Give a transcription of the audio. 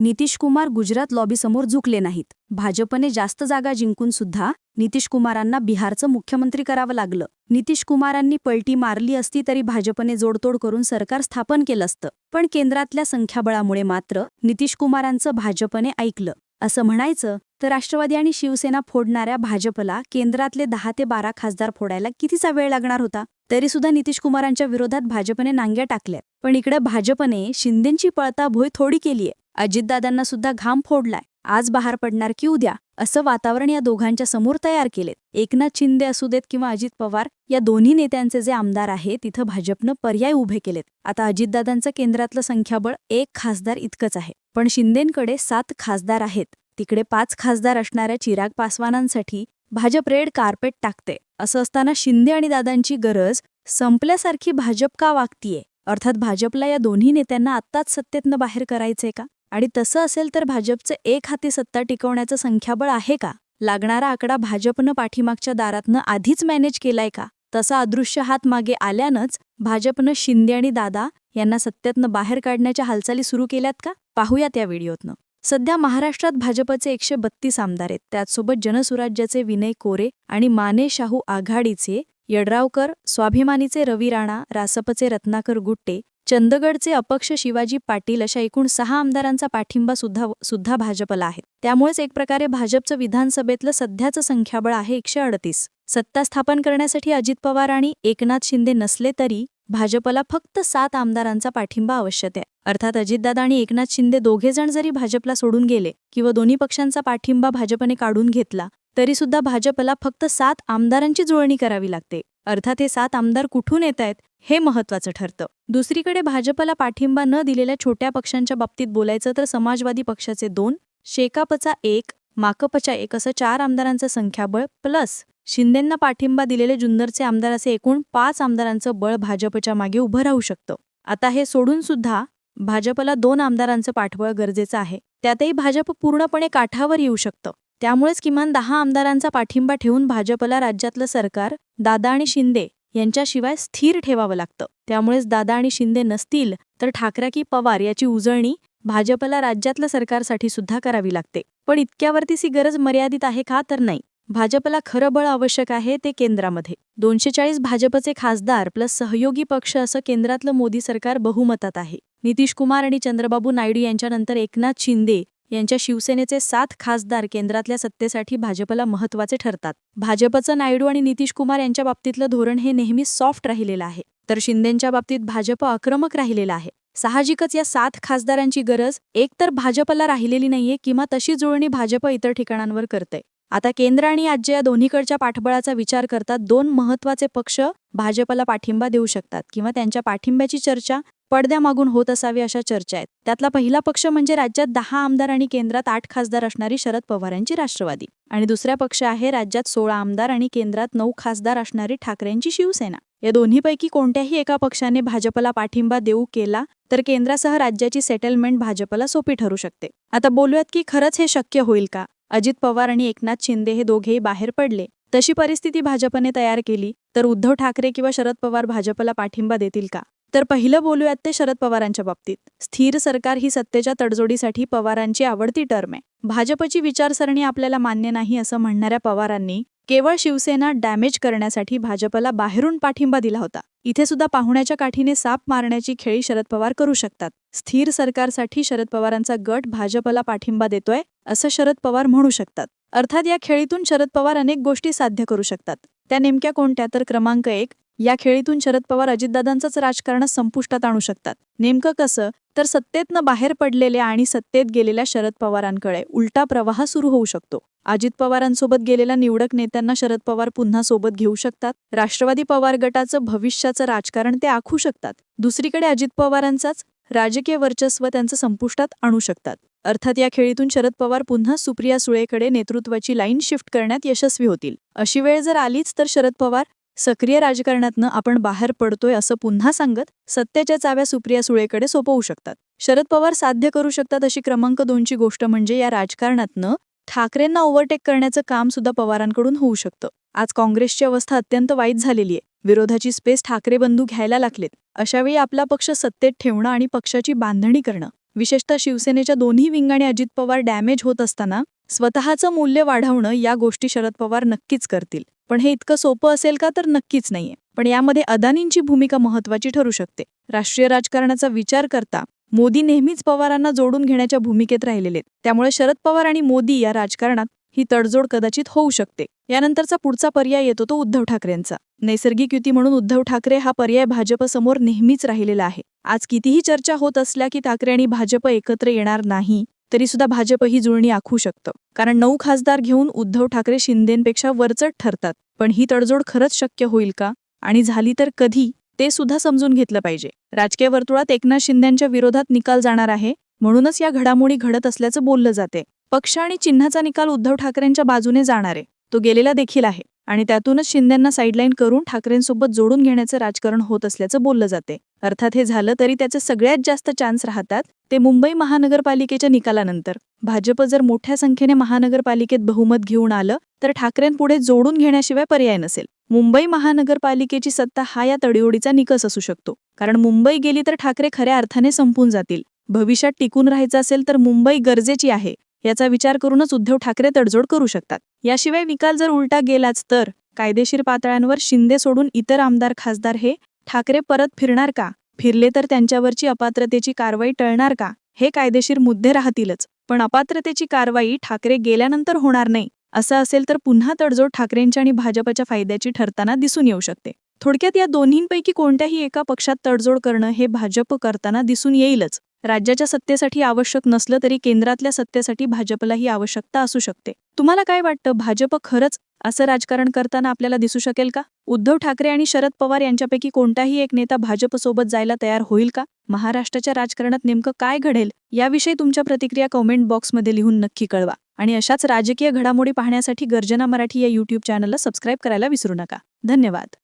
नितीश कुमार गुजरात लॉबीसमोर झुकले नाहीत. भाजपने जास्त जागा जिंकून सुद्धा नितीश कुमारांना बिहारचं मुख्यमंत्री करावं लागलं. नितीश कुमारांनी पलटी मारली असती तरी भाजपने जोडतोड करून सरकार स्थापन केलं असतं. पण केंद्रातल्या संख्याबळामुळे मात्र नितीश कुमारांचं भाजपने ऐकलं. असं म्हणायचं तर राष्ट्रवादी आणि शिवसेना फोडणाऱ्या भाजपला केंद्रातले दहा ते बारा खासदार फोडायला कितीचा वेळ लागणार होता? तरी सुद्धा नितीश कुमारांच्या विरोधात भाजपने नांग्या टाकल्या पण इकडे भाजपने शिंदेंची पळता भोय थोडी केलीये. अजितदादांना सुद्धा घाम फोडलाय. आज बाहेर पडणार की उद्या? असं वातावरण या दोघांच्या समोर तयार केलेत. एकनाथ शिंदे असू देत किंवा अजित पवार या दोन्ही नेत्यांचे जे आमदार आहेत तिथं भाजपनं पर्याय उभे केलेत. आता अजितदादांचं केंद्रातलं संख्याबळ एक खासदार इतकंच आहे. पण शिंदेंकडे सात खासदार आहेत. तिकडे पाच खासदार असणाऱ्या चिराग पासवानांसाठी भाजप रेड कार्पेट टाकते असं असताना शिंदे आणि दादांची गरज संपल्यासारखी भाजप का वागतीये? अर्थात भाजपला या दोन्ही नेत्यांना आत्ताच सत्तेतनं बाहेर करायचंय का? आणि तसं असेल तर भाजपचं एक हाती सत्ता टिकवण्याचं संख्याबळ आहे का? लागणारा आकडा भाजपनं पाठीमागच्या दारातनं आधीच मॅनेज केलाय का? तसा अदृश्य हात मागे आल्यानंच भाजपनं शिंदे आणि दादा यांना सत्तेतनं बाहेर काढण्याच्या हालचाली सुरू केल्यात का? पाहूया त्या व्हिडिओतनं. सध्या महाराष्ट्रात भाजपचे एकशे बत्तीस आमदार आहेत. त्याचसोबत जनसुराज्याचे विनय कोरे आणि माने शाहू आघाडीचे यड्रावकर स्वाभिमानीचे रवी राणा रासपचे रत्नाकर गुट्टे चंदगडचे अपक्ष शिवाजी पाटील अशा एकूण सहा आमदारांचा पाठिंबा सुद्धा सुद्धा भाजपला आहे. त्यामुळेच एक प्रकारे भाजपचं विधानसभेतलं सध्याचं संख्याबळ आहे एकशे अडतीस. सत्ता स्थापन करण्यासाठी अजित पवार आणि एकनाथ शिंदे नसले तरी भाजपला फक्त सात आमदारांचा पाठिंबा आवश्यक आहे. अर्थात अजितदादा आणि एकनाथ शिंदे दोघे जण जरी भाजपला सोडून गेले किंवा दोन्ही पक्षांचा पाठिंबा भाजपने काढून घेतला तरीसुद्धा भाजपला फक्त सात आमदारांची जुळणी करावी लागते. अर्थात हे सात आमदार कुठून येत आहेत हे महत्वाचं ठरतं. दुसरीकडे भाजपला पाठिंबा न दिलेल्या छोट्या पक्षांच्या बाबतीत बोलायचं तर समाजवादी पक्षाचे दोन शेकापचा एक माकपच्या एक असं चार आमदारांचं संख्याबळ प्लस शिंदेंना पाठिंबा दिलेले जुन्नरचे आमदार असे एकूण पाच आमदारांचं बळ भाजपच्या मागे उभं राहू शकतं. आता हे सोडून सुद्धा भाजपला दोन आमदारांचं पाठबळ गरजेचं आहे. त्यातही भाजप पूर्णपणे काठावर येऊ शकतं. त्यामुळेच किमान दहा आमदारांचा पाठिंबा ठेवून भाजपला राज्यातलं सरकार दादा आणि शिंदे यांच्याशिवाय स्थिर ठेवावं लागतं. त्यामुळेच दादा आणि शिंदे नसतील तर ठाकरे की पवार याची उजळणी भाजपला राज्यातलं सरकारसाठी सुद्धा करावी लागते. पण इतक्यावरतीच ही गरज मर्यादित आहे का तर नाही. भाजपला खरं बळ आवश्यक आहे ते केंद्रामध्ये. दोनशे चाळीस भाजपचे खासदार प्लस सहयोगी पक्ष असं केंद्रातलं मोदी सरकार बहुमतात आहे. नितीश कुमार आणि चंद्रबाबू नायडू यांच्यानंतर एकनाथ शिंदे यांच्या शिवसेनेचे सात खासदार केंद्रातल्या सत्तेसाठी भाजपला महत्त्वाचे ठरतात. भाजपचं नायडू आणि नितीश कुमार यांच्या बाबतीतलं धोरण हे नेहमी सॉफ्ट राहिलेलं आहे. तर शिंदेंच्या बाबतीत भाजप आक्रमक राहिलेला आहे. साहजिकच या सात खासदारांची गरज एकतर भाजपला राहिलेली नाहीये किंवा तशी जुळणी भाजप इतर ठिकाणांवर करते आता केंद्र आणि राज्य या दोन्हीकडच्या पाठबळाचा विचार करता दोन महत्त्वाचे पक्ष भाजपला पाठिंबा देऊ शकतात किंवा त्यांच्या पाठिंब्याची चर्चा पडद्यामागून होत असावी अशा चर्चा आहेत. त्यातला पहिला पक्ष म्हणजे राज्यात दहा आमदार आणि केंद्रात आठ खासदार असणारी शरद पवारांची राष्ट्रवादी. आणि दुसरा पक्ष आहे राज्यात सोळा आमदार आणि केंद्रात नऊ खासदार असणारी ठाकरेंची शिवसेना. या दोन्हीपैकी कोणत्याही एका पक्षाने भाजपला पाठिंबा देऊ केला तर केंद्रासह राज्याची सेटलमेंट भाजपला सोपी ठरू शकते. आता बोलूयात की खरंच हे शक्य होईल का? अजित पवार आणि एकनाथ शिंदे हे दोघेही बाहेर पडले. तशी परिस्थिती भाजपने तयार केली तर उद्धव ठाकरे किंवा शरद पवार भाजपला पाठिंबा देतील का? तर पहिलं बोलूयात ते शरद पवारांच्या बाबतीत. स्थिर सरकार ही सत्तेच्या तडजोडीसाठी पवारांची आवडती टर्म आहे. भाजपची विचारसरणी आपल्याला मान्य नाही असं म्हणणाऱ्या पवारांनी केवळ शिवसेना डॅमेज करण्यासाठी भाजपला बाहेरून पाठिंबा दिला होता. इथे सुद्धा पाहुण्याच्या काठीने साप मारण्याची खेळी शरद पवार करू शकतात. स्थिर सरकारसाठी शरद पवारांचा गट भाजपला पाठिंबा देतोय असं शरद पवार म्हणू शकतात. अर्थात या खेळीतून शरद पवार अनेक गोष्टी साध्य करू शकतात. त्या नेमक्या कोणत्या? तर क्रमांक एक या खेळीतून शरद पवार अजितदादांचंच राजकारण संपुष्टात आणू शकतात. नेमकं कसं? तर सत्तेतनं बाहेर पडलेल्या आणि सत्तेत गेलेल्या शरद पवारांकडे उलटा प्रवाह सुरू होऊ शकतो. अजित पवारांसोबत गेलेल्या निवडक नेत्यांना शरद पवार पुन्हा सोबत घेऊ शकतात. राष्ट्रवादी पवार गटाचं भविष्याचं राजकारण ते आखू शकतात. दुसरीकडे अजित पवारांचाच राजकीय वर्चस्व त्यांचं संपुष्टात आणू शकतात. अर्थात या खेळीतून शरद पवार पुन्हा सुप्रिया सुळेकडे नेतृत्वाची लाईन शिफ्ट करण्यात यशस्वी होतील. अशी वेळ जर आलीच तर शरद पवार सक्रिय राजकारणातनं आपण बाहेर पडतोय असं पुन्हा सांगत सत्तेच्या चाव्या सुप्रिया सुळेकडे सोपवू शकतात. शरद पवार साध्य करू शकतात अशी क्रमांक दोनची गोष्ट म्हणजे या राजकारणातनं ठाकरेंना ओव्हरटेक करण्याचं काम सुद्धा पवारांकडून होऊ शकतं. आज काँग्रेसची अवस्था अत्यंत वाईट झालेली आहे. विरोधाची स्पेस ठाकरे बंधू घ्यायला लागलेत. अशावेळी आपला पक्ष सत्तेत ठेवणं आणि पक्षाची बांधणी करणं. विशेषतः शिवसेनेच्या दोन्ही विंगाने अजित पवार डॅमेज होत असताना स्वतःचं मूल्य वाढवणं या गोष्टी शरद पवार नक्कीच करतील. पण हे इतकं सोपं असेल का तर नक्कीच नाहीये. पण यामध्ये अदानींची भूमिका महत्वाची ठरू शकते. राष्ट्रीय राजकारणाचा विचार करता मोदी नेहमीच पवारांना जोडून घेण्याच्या भूमिकेत राहिलेले त्यामुळे शरद पवार आणि मोदी या राजकारणात ही तडजोड कदाचित होऊ शकते. यानंतरचा पुढचा पर्याय येतो तो उद्धव ठाकरेंचा. नैसर्गिक युती म्हणून उद्धव ठाकरे हा पर्याय भाजपसमोर नेहमीच राहिलेला आहे. आज कितीही चर्चा होत असल्या की ठाकरे आणि भाजप एकत्र येणार नाही तरीसुद्धा भाजप ही जुळणी आखू शकतं. कारण नऊ खासदार घेऊन उद्धव ठाकरे शिंदेंपेक्षा वरचट ठरतात. पण ही तडजोड खरंच शक्य होईल का? आणि झाली तर कधी? ते सुद्धा समजून घेतलं पाहिजे. राजकीय वर्तुळात एकनाथ शिंदेच्या विरोधात निकाल जाणार आहे. म्हणूनच या घडामोडी घडत असल्याचं बोललं जाते. पक्ष आणि चिन्हाचा निकाल उद्धव ठाकरेंच्या बाजूने जाणार आहे. तो गेलेला देखील आहे. आणि त्यातूनच शिंदेंना साईडलाईन करून ठाकरेंसोबत जोडून घेण्याचं राजकारण होत असल्याचं बोललं जाते. अर्थात हे झालं तरी त्याचे सगळ्यात जास्त चान्स राहतात ते मुंबई महानगरपालिकेच्या निकालानंतर. भाजप जर मोठ्या संख्येने महानगरपालिकेत बहुमत घेऊन आलं तर ठाकरेंपुढे जोडून घेण्याशिवाय पर्याय नसेल. मुंबई महानगरपालिकेची सत्ता हा या तडीओडीचा निकस असू शकतो. कारण मुंबई गेली तर ठाकरे खऱ्या अर्थाने संपून जातील. भविष्यात टिकून राहायचं असेल तर मुंबई गरजेची आहे याचा विचार करूनच उद्धव ठाकरे तडजोड करू शकतात. याशिवाय निकाल जर उलटा गेलाच तर कायदेशीर पातळ्यांवर शिंदे सोडून इतर आमदार खासदार हे ठाकरे परत फिरणार का? फिरले तर त्यांच्यावरची अपात्रतेची कारवाई टळणार का? हे कायदेशीर मुद्दे राहतीलच. पण अपात्रतेची कारवाई ठाकरे गेल्यानंतर होणार नाही. असं असेल तर पुन्हा तडजोड ठाकरेंच्या आणि भाजपच्या फायद्याची ठरताना दिसून येऊ शकते. थोडक्यात या दोन्हींपैकी कोणत्याही एका पक्षात तडजोड करणं हे भाजप करताना दिसून येईलच. राज्याच्या सत्तेसाठी आवश्यक नसलं तरी केंद्रातल्या सत्तेसाठी भाजपलाही आवश्यकता असू शकते. तुम्हाला काय वाटतं? भाजप खरंच असं राजकारण करताना आपल्याला दिसू शकेल का? उद्धव ठाकरे आणि शरद पवार यांच्यापैकी कोणताही एक नेता भाजपसोबत जायला तयार होईल का? महाराष्ट्राच्या राजकारणात नेमकं काय घडेल? याविषयी तुमच्या प्रतिक्रिया कमेंट बॉक्समध्ये लिहून नक्की कळवा. आणि अशाच राजकीय घडामोडी पाहण्यासाठी गर्जना मराठी या यूट्यूब चॅनलला सबस्क्राईब करायला विसरू नका. धन्यवाद.